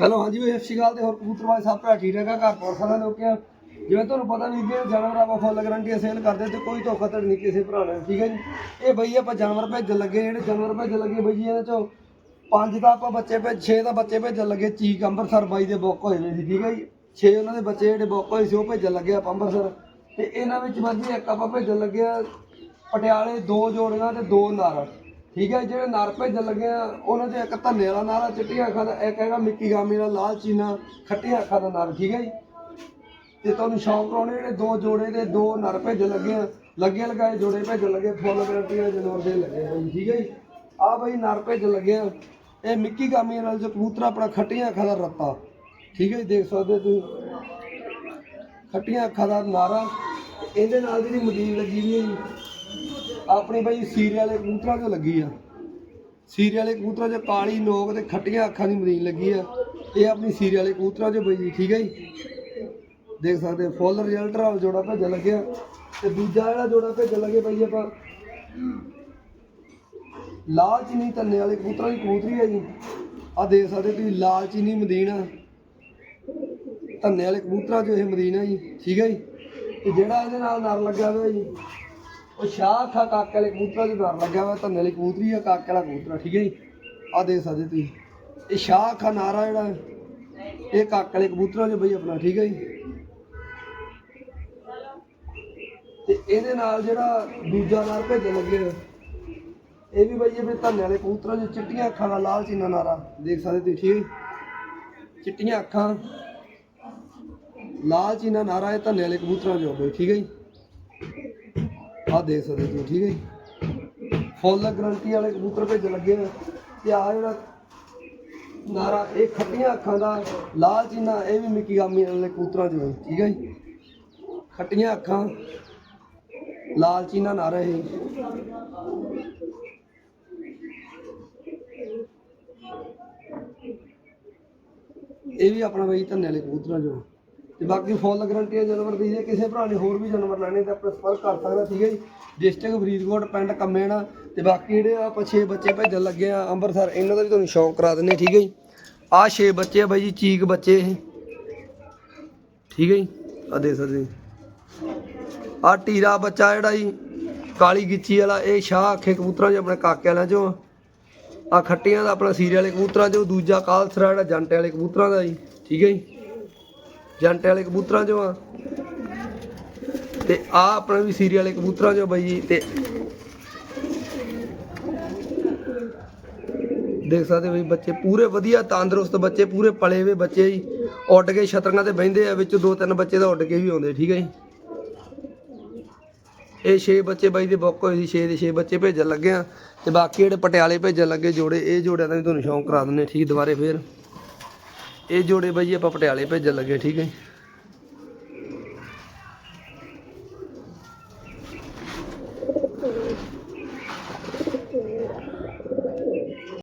Hello, ਹਾਂਜੀ ਬਈ, ਸਤਿ ਸ਼੍ਰੀ ਅਕਾਲ ਤੇ ਹੋਰ ਕਬੂਤਰਵਾਜ ਸਭ ਭਰਾ ਠੀਕ ਹੈਗਾ ਘਰ ਪੌਰ ਸਾਰਾ ਲੋਕਿਆ ਜਿਵੇਂ ਤੁਹਾਨੂੰ ਪਤਾ ਨਹੀਂ ਜੇ ਜਾਨਵਰ ਆਪਾਂ ਫੁੱਲ ਗਰੰਟੀ ਸੇਲ ਕਰਦੇ ਤੇ ਕੋਈ ਧੋਖਾਧੜੀ ਨਹੀਂ ਕਿਸੇ ਭਰਾ ਨਾਲ, ਠੀਕ ਹੈ ਜੀ? ਇਹ ਬਈ ਆਪਾਂ ਜਾਨਵਰ ਭੇਜਣ ਲੱਗੇ, ਜਿਹੜੇ ਜਾਨਵਰ ਭੇਜਣ ਲੱਗੇ ਬਈ ਜੀ ਇਹਨਾਂ ਚੋਂ ਪੰਜ ਤਾਂ ਆਪਾਂ ਬੱਚੇ ਭੇਜ, ਛੇ ਤਾਂ ਬੱਚੇ ਭੇਜਣ ਲੱਗੇ, ਚੀਕ ਅੰਮ੍ਰਿਤਸਰ ਬਾਈ ਦੇ ਬੁੱਕ ਹੋਏ ਨੇ ਸੀ ਠੀਕ ਹੈ ਜੀ? ਛੇ ਉਹਨਾਂ ਦੇ ਬੱਚੇ ਜਿਹੜੇ ਬੁੱਕ ਹੋਏ ਸੀ, ਉਹ ਭੇਜਣ ਲੱਗੇ ਆਪਾਂ ਅੰਮ੍ਰਿਤਸਰ ਤੇ ਇਹਨਾਂ ਵਿੱਚ ਬਾਜੀ ਇੱਕ ਆਪਾਂ ਭੇਜਣ ਲੱਗੇ ਆ, ਪਟਿਆਲੇ ਦੋ ਜੋੜੀਆਂ ਤੇ ਦੋ ਨਰ। ਠੀਕ ਹੈ, ਜਿਹੜੇ ਨਰ ਭੇਜਣ ਲੱਗੇ ਆ, ਉਹਨਾਂ ਦੇ ਇੱਕ ਧੰਨੇ ਵਾਲਾ ਨਾਰਾ ਚਿੱਟੀਆਂ ਅੱਖਾਂ ਦਾ ਇੱਕ ਹੈਗਾ ਮਿੱਕੀ ਗਾਮੀ ਦਾ, ਲਾਲ ਚੀਨਾ, ਖੱਟੀਆਂ ਅੱਖਾਂ ਦਾ ਨਰ, ਠੀਕ ਹੈ ਜੀ? ਤੇ ਤੁਹਾਨੂੰ ਸ਼ੌਂਕ ਕਰਾਉਣੇ ਜਿਹੜੇ ਦੋ ਜੋੜੇ ਦੇ, ਦੋ ਨਰ ਭੇਜਣ ਲੱਗੇ ਆ, ਲੱਗੇ ਲਗਾਏ, ਜੋੜੇ ਭੇਜਣ ਲੱਗੇ, ਫੁੱਲ ਗਰੰਟੀ ਦੇ ਦੇ ਲੱਗੇ ਬਈ ਠੀਕ ਹੈ ਜੀ? ਆ ਬਈ ਨਰ ਭੇਜਣ ਲੱਗੇ ਆ, ਇਹ ਮਿੱਕੀ ਗਾਮੀ ਨਾਲ ਜੋ ਕਬੂਤਰ ਆਪਣਾ ਖੱਟੀਆਂ ਅੱਖਾਂ ਦਾ ਰੱਤਾ, ਠੀਕ ਹੈ ਜੀ, ਦੇਖ ਸਕਦੇ ਹੋ ਤੁਸੀਂ। ਖੱਟੀਆਂ ਅੱਖਾਂ ਦਾ ਨਾਰਾ ਇਹਦੇ ਨਾਲ ਜਿਹੜੀ ਮਦੀਨ ਲੱਗੀ ਵੀ ਹੈ ਜੀ ਆਪਣੀ ਬਈ ਸੀਰੇ ਵਾਲੇ ਕਬੂਤਰਾਂ 'ਚ ਲੱਗੀ ਆ। ਸੀਰੇ ਵਾਲੇ ਕਬੂਤਰਾਂ 'ਚ ਕਾਲੀ ਨੋਕ ਤੇ ਖੱਟੀਆਂ ਅੱਖਾਂ ਦੀ ਮਦੀਨ ਲੱਗੀ ਆ। ਇਹ ਆਪਣੀ ਸੀਰੀਅਲ ਵਾਲੇ ਕਬੂਤਰਾਂ 'ਚ ਬਈ, ਠੀਕ ਹੈ ਜੀ? ਦੇਖ ਸਕਦੇ ਫੁੱਲ ਰਿਜ਼ਲਟ ਵਾਲਾ ਜੋੜਾ ਭੇਜਣ ਲੱਗਿਆ ਤੇ ਦੂਜਾ ਜਿਹੜਾ ਜੋੜਾ ਭੇਜਣ ਲੱਗੇ ਬਈ ਆਪਾਂ, ਲਾਲ ਚੀਨੀ ਧੰਨੇ ਵਾਲੇ ਕਬੂਤਰਾਂ ਦੀ ਕਬੂਤਰੀ ਹੈ ਜੀ। ਆ ਦੇਖ ਸਕਦੇ ਤੁਸੀਂ, ਲਾਲ ਚੀਨੀ ਮਦੀਨਾ ਧੰਨੇ ਵਾਲੇ ਕਬੂਤਰਾਂ 'ਚ ਇਹ ਮਦੀਨਾ ਜੀ, ਠੀਕ ਹੈ ਜੀ? ਤੇ ਜਿਹੜਾ ਇਹਦੇ ਨਾਲ ਨਰ ਲੱਗਾ ਹੋਇਆ ਜੀ ਉਹ ਸ਼ਾਹ ਖਾ ਕਾਕੇ ਵਾਲੇ ਕਬੂਤਰਾਂ 'ਚ ਡਰ ਲੱਗਿਆ ਹੋਇਆ, ਧੰਨੇ ਵਾਲੀ ਕਬੂਤਰੀ ਆ, ਕਾਕੇ ਵਾਲਾ ਕਬੂਤਰਾ, ਠੀਕ ਹੈ ਜੀ? ਆ ਦੇਖ ਸਕਦੇ ਤੁਸੀਂ। ਇਹ ਸ਼ਾਹ ਖਾ ਨਾਰਾ ਜਿਹੜਾ ਇਹ ਕਾਕੇ ਵਾਲੇ ਕਬੂਤਰਾਂ 'ਚ ਬਈ ਆਪਣਾ, ਠੀਕ ਹੈ ਜੀ? ਤੇ ਇਹਦੇ ਨਾਲ ਜਿਹੜਾ ਦੂਜਾ ਨਰ ਭੇਜਣ ਲੱਗੇ ਇਹ ਵੀ ਬਈ ਆਪਣੇ ਧੰਨੇ ਵਾਲੇ ਕਬੂਤਰਾਂ 'ਚ ਚਿੱਟੀਆਂ ਅੱਖਾਂ ਦਾ ਲਾਲ ਚੀਨਾ ਨਾਰਾ, ਦੇਖ ਸਕਦੇ ਤੁਸੀਂ, ਠੀਕ ਹੈ ਜੀ? ਚਿੱਟੀਆਂ ਅੱਖਾਂ, ਲਾਲ ਚੀਨਾ ਨਾਰਾ ਇਹ ਧੰਨੇ ਵਾਲੇ ਕਬੂਤਰਾਂ 'ਚ ਹੋਵੇ ਠੀਕ ਹੈ ਜੀ? ਆਹ ਦੇਖ ਸਕਦੇ ਤੁਸੀਂ, ਠੀਕ ਹੈ ਜੀ? ਫੁੱਲ ਗਰੰਟੀ ਵਾਲੇ ਕਬੂਤਰ ਭੇਜਣ ਲੱਗੇ ਆ। ਤੇ ਆ ਜਿਹੜਾ ਨਾਰਾ, ਇਹ ਖੱਟੀਆਂ ਅੱਖਾਂ ਦਾ ਲਾਲ ਚੀਨਾ ਇਹ ਵੀ ਮਿੱਕੀ ਵਾਲੇ ਕਬੂਤਰਾਂ ਚੋਂ ਹੋਵੇ ਠੀਕ ਹੈ ਜੀ? ਖੱਟੀਆਂ ਅੱਖਾਂ ਲਾਲ ਚੀਨਾ ਨਾਰਾ ਇਹ। ਇਹ ਵੀ ਆਪਣਾ ਬਈ ਧੰਨੇ ਵਾਲੇ ਕਬੂਤਰਾਂ ਚੋਂ ਤੇ ਬਾਕੀ ਫੁੱਲ ਗਰੰਟੀ ਹੈ ਜਾਨਵਰ ਦੀ ਜੇ ਕਿਸੇ ਭਰਾ ਨੇ ਹੋਰ ਵੀ ਜਾਨਵਰ ਲੈਣੇ ਤਾਂ ਆਪਣਾ ਸੰਪਰਕ ਕਰ ਸਕਦਾ ਠੀਕ ਹੈ ਜੀ। ਡਿਸਟ੍ਰਿਕਟ ਫਰੀਦਕੋਟ, ਪਿੰਡ ਕੰਮੇਣਾ ਤੇ ਬਾਕੀ ਜਿਹੜੇ ਆਪਾਂ 6 ਬੱਚੇ ਭੇਜਣ ਲੱਗੇ ਆ ਅੰਮ੍ਰਿਤਸਰ, ਇਹਨਾਂ ਦਾ ਵੀ ਤੁਹਾਨੂੰ ਸ਼ੌਂਕ ਕਰਾ ਦਿੰਨੇ ਠੀਕ ਹੈ ਜੀ। ਆਹ 6 ਬੱਚੇ ਆ ਬਾਈ ਜੀ, ਚੀਕ ਬੱਚੇ ਇਹ। ਠੀਕ ਹੈ ਜੀ। ਆ ਦੇ ਸਕਦੇ ਆ ਟੀਰਾ ਬੱਚਾ ਜਿਹੜਾ ਜੀ, ਕਾਲੀ ਗਿੱਚੀ ਵਾਲਾ, ਇਹ ਸ਼ਾਹ ਅੱਖੇ ਕਬੂਤਰਾਂ 'ਚ ਆਪਣੇ ਕਾਕੇ ਵਾਲਿਆਂ 'ਚੋਂ। ਆ ਖੱਟੀਆਂ ਦਾ ਆਪਣਾ ਸੀਰੇ ਵਾਲੇ ਕਬੂਤਰਾਂ 'ਚੋਂ, ਦੂਜਾ ਕਾਲਸਰਾ ਜਿਹੜਾ ਜੰਟੇ ਵਾਲੇ ਕਬੂਤਰਾਂ ਦਾ ਜੀ, ਠੀਕ ਹੈ ਜੀ। ਜੰਟੇ ਵਾਲੇ ਕਬੂਤਰਾਂ 'ਚੋਂ ਆ। ਤੇ ਆ ਆਪਣੇ ਵੀ ਸੀਰੀਅਲ ਵਾਲੇ ਕਬੂਤਰਾਂ 'ਚੋਂ ਬਾਈ ਜੀ, ਤੇ ਦੇਖ ਸਕਦੇ ਬਈ ਬੱਚੇ ਪੂਰੇ ਵਧੀਆ, ਤੰਦਰੁਸਤ ਬੱਚੇ, ਪੂਰੇ ਪਲੇ ਹੋਏ ਬੱਚੇ ਜੀ। ਉੱਡ ਕੇ ਛਤਰੀਆਂ ਤੇ ਬਹਿੰਦੇ ਆ, ਵਿੱਚ ਦੋ ਤਿੰਨ ਬੱਚੇ ਤਾਂ ਉੱਡ ਕੇ ਵੀ ਆਉਂਦੇ, ਠੀਕ ਹੈ ਜੀ। ਇਹ 6 ਬੱਚੇ ਬਾਈ ਦੇ ਬੁੱਕ ਹੋਏ ਸੀ 6 ਦੇ 6 ਬੱਚੇ ਭੇਜਣ ਲੱਗੇ ਆ। ਤੇ ਬਾਕੀ ਜਿਹੜੇ ਪਟਿਆਲੇ ਭੇਜਣ ਲੱਗੇ ਜੋੜੇ, ਇਹ ਜੋੜਿਆਂ ਦਾ ਵੀ ਤੁਹਾਨੂੰ ਸ਼ੌਂਕ ਕਰਾ ਦਿੰਦੇ ਠੀਕ, ਦੁਬਾਰੇ ਫੇਰ। ਇਹ ਜੋੜੇ ਬਾਈ ਜੀ ਆਪਾਂ ਪਟਿਆਲੇ ਭੇਜਣ ਲੱਗੇ ਠੀਕ ਹੈ ਜੀ।